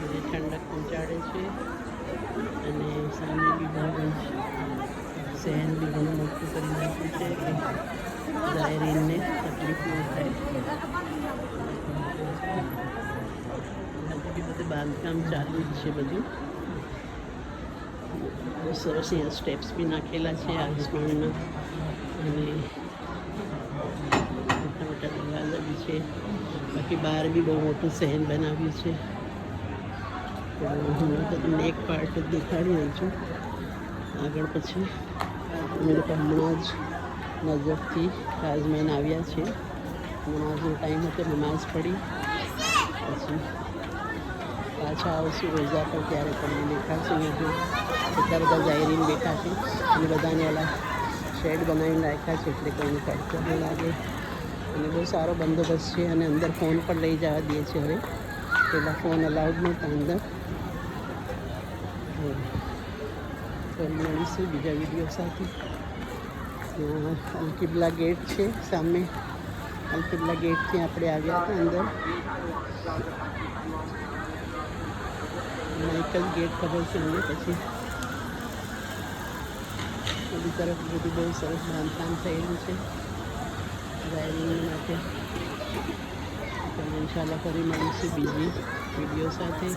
જે ઠંડક પહોંચાડે છે. અને સામે બી બહુ સહેન બી ઘણું મોટું કરી નાખ્યું છે કે ડાયરીને તકલીફ ન થાય. બી બધું બાંધકામ ચાલુ જ છે બધું. બહુ સરસ અહીંયા સ્ટેપ્સ બી નાખેલા છે આયુષ્માનના અને મોટા મોટા દરવાજા બી છે. બાકી બહાર બી બહુ મોટું સહેન બનાવ્યું છે. તો હું તો તમને એક પાર્ટ જ દેખાડી રહી છું. આગળ પછી અમે લોકો હમણાં જ નજરથી કાઝમેન આવ્યા છે નમાઝનો ટાઈમ હતો, નમાઝ પડી. પછી પાછા આવશું રોજા પર, ત્યારે તમને દેખાશે અહીંયા એટલા બધા જાહેરીને બેઠા છે. અને બધાને ઓલા શેડ બનાવીને રાખ્યા છે, એટલે કોઈને તડકો ન લાગે. અને બહુ સારો બંદોબસ્ત છે, અને અંદર ફોન પણ લઈ જવા દે છે હવે. પહેલાં ફોન અલાઉડ નહોતા અંદર તો ફોન મળીશું બીજા વિડીયો સાથે ત્યાં અલકિબલા ગેટ છે સામે અલકિબલા ગેટથી આપણે આવ્યા હતા અંદર અહીંયા એક જ ગેટ ખબર છે અમને પછી બધી તરફ બધું બહુ સરસ બાંધકામ થયેલું છે ડ્રાઇવિંગ માટે ચાલો ઇન્શાલ્લાહ ફરી મળીશું બીજી વીડિયો સાથે.